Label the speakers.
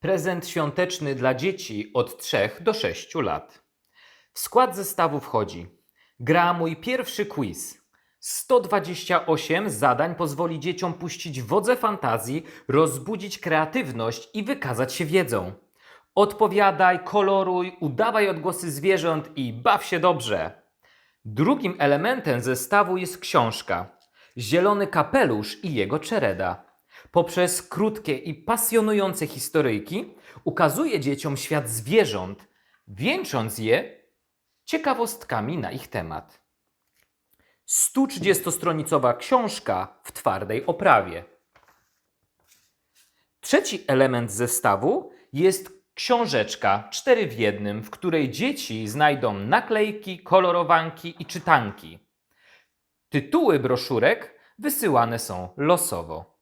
Speaker 1: Prezent świąteczny dla dzieci od 3 do 6 lat. W skład zestawu wchodzi gra mój pierwszy quiz. 128 zadań pozwoli dzieciom puścić wodze fantazji, rozbudzić kreatywność i wykazać się wiedzą. Odpowiadaj, koloruj, udawaj odgłosy zwierząt i baw się dobrze. Drugim elementem zestawu jest książka Zielony kapelusz i jego czereda. Poprzez krótkie i pasjonujące historyjki ukazuje dzieciom świat zwierząt, wieńcząc je ciekawostkami na ich temat. 130-stronicowa książka w twardej oprawie. Trzeci element zestawu jest książeczka 4 w jednym, w której dzieci znajdą naklejki, kolorowanki i czytanki. Tytuły broszurek wysyłane są losowo.